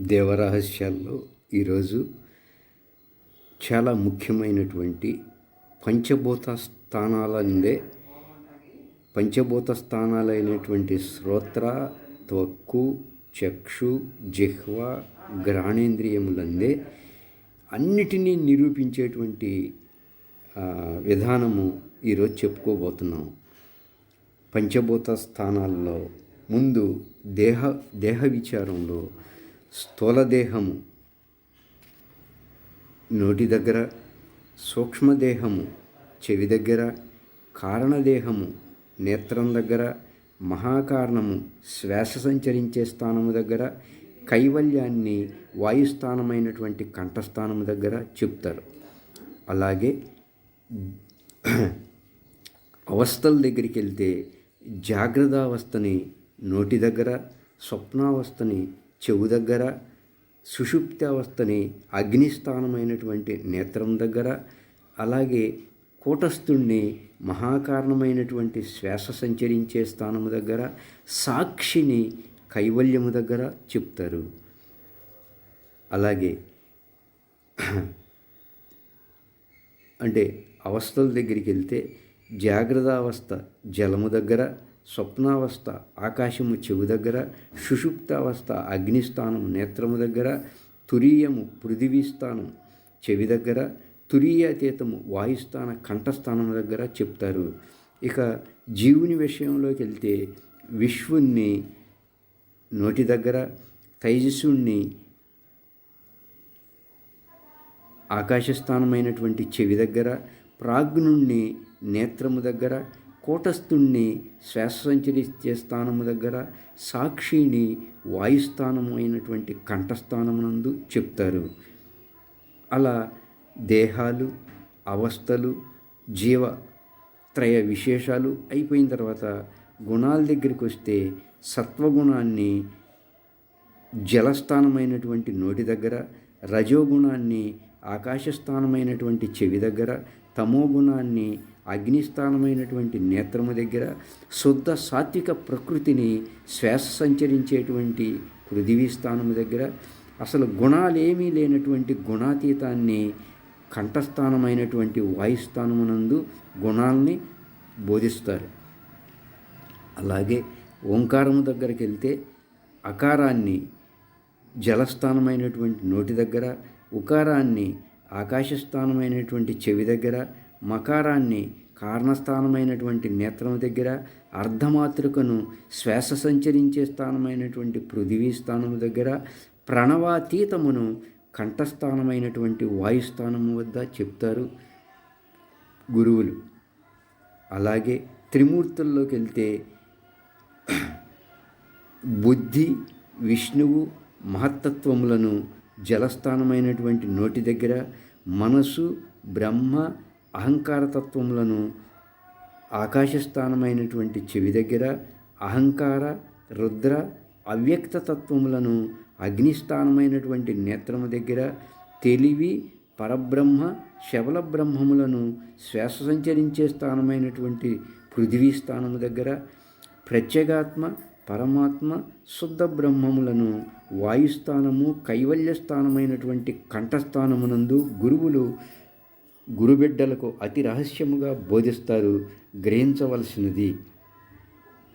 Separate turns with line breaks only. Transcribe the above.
దేవరహస్యాల్లో ఈరోజు చాలా ముఖ్యమైనటువంటి పంచభూత స్థానాలందే పంచభూత స్థానాలైనటువంటి శ్రోత్ర త్వక్కు చక్షు జిహ్వ గ్రాణేంద్రియములందే అన్నిటినీ నిరూపించేటువంటి విధానము ఈరోజు చెప్పుకోబోతున్నాం. పంచభూత స్థానాల్లో ముందు దేహ దేహ విచారంలో స్థూల దేహము నోటి దగ్గర సూక్ష్మదేహము చెవి దగ్గర కారణదేహము నేత్రం దగ్గర మహాకారణము శ్వాస సంచరించే స్థానము దగ్గర కైవల్యాన్ని వాయుస్థానమైనటువంటి కంఠస్థానము దగ్గర చెప్తారు. అలాగే అవస్థల దగ్గరికి వెళ్తే జాగ్రత్త అవస్థని నోటి దగ్గర స్వప్నావస్థని చెవు దగ్గర సుషుప్తి అవస్థని అగ్నిస్థానమైనటువంటి నేత్రం దగ్గర అలాగే కూటస్థుణ్ణి మహాకారణమైనటువంటి శ్వాస సంచరించే స్థానము దగ్గర సాక్షిని కైవల్యము దగ్గర చెప్తారు. అలాగే అంటే అవస్థల దగ్గరికి వెళ్తే జాగ్రత్త అవస్థ జలము దగ్గర స్వప్నావస్థ ఆకాశము చెవు దగ్గర సుషుప్తావస్థ అగ్నిస్థానం నేత్రము దగ్గర తురీయము పృథివీస్థానం చెవి దగ్గర తురీయాతీతము వాయుస్థాన కంఠస్థానం దగ్గర చెప్తారు. ఇక జీవుని విషయంలోకి వెళ్తే విశ్వుణ్ణి నోటి దగ్గర తైజస్సుణ్ణి ఆకాశస్థానమైనటువంటి చెవి దగ్గర ప్రాజ్ఞుణ్ణి నేత్రము దగ్గర కూటస్థుణ్ణి శ్వాస స్థానము దగ్గర సాక్షిని వాయుస్థానమైనటువంటి కంఠస్థానమునందు చెప్తారు. అలా దేహాలు అవస్థలు జీవ త్రయ విశేషాలు అయిపోయిన తర్వాత గుణాల దగ్గరికి వస్తే సత్వగుణాన్ని జలస్థానమైనటువంటి నోటి దగ్గర రజోగుణాన్ని ఆకాశస్థానమైనటువంటి చెవి దగ్గర తమోగుణాన్ని అగ్నిస్థానమైనటువంటి నేత్రము దగ్గర శుద్ధ సాత్విక ప్రకృతిని శ్వాస సంచరించేటువంటి పృథివీ స్థానము దగ్గర. అసలు గుణాలేమీ లేనటువంటి గుణాతీతాన్ని కంఠస్థానమైనటువంటి వాయుస్థానమునందు గుణాల్ని బోధిస్తారు. అలాగే ఓంకారము దగ్గరికి వెళ్తే అకారాన్ని జలస్థానమైనటువంటి నోటి దగ్గర ఉకారాన్ని ఆకాశస్థానమైనటువంటి చెవి దగ్గర మకారాన్ని కారణస్థానమైనటువంటి నేత్రం దగ్గర అర్ధమాతృకను శ్వాస సంచరించే స్థానమైనటువంటి పృథివీ స్థానము దగ్గర ప్రణవాతీతమును కంఠస్థానమైనటువంటి వాయుస్థానము వద్ద చెప్తారు గురువులు. అలాగే త్రిమూర్తుల్లోకి వెళ్తే బుద్ధి విష్ణువు మహత్తత్వములను జలస్థానమైనటువంటి నోటి దగ్గర మనసు బ్రహ్మ అహంకారతత్వములను ఆకాశస్థానమైనటువంటి చెవి దగ్గర అహంకార రుద్ర అవ్యక్త తత్వములను అగ్నిస్థానమైనటువంటి నేత్రము దగ్గర తెలివి పరబ్రహ్మ శబల బ్రహ్మములను శ్వాస సంచరించే స్థానమైనటువంటి పృథివీ స్థానము దగ్గర ప్రత్యేగాత్మ పరమాత్మ శుద్ధ బ్రహ్మములను వాయుస్థానము కైవల్య స్థానమైనటువంటి కంఠస్థానమునందు గురువులు గురుబిడ్డలకు అతి రహస్యముగా బోధిస్తారు గ్రహించవలసినది.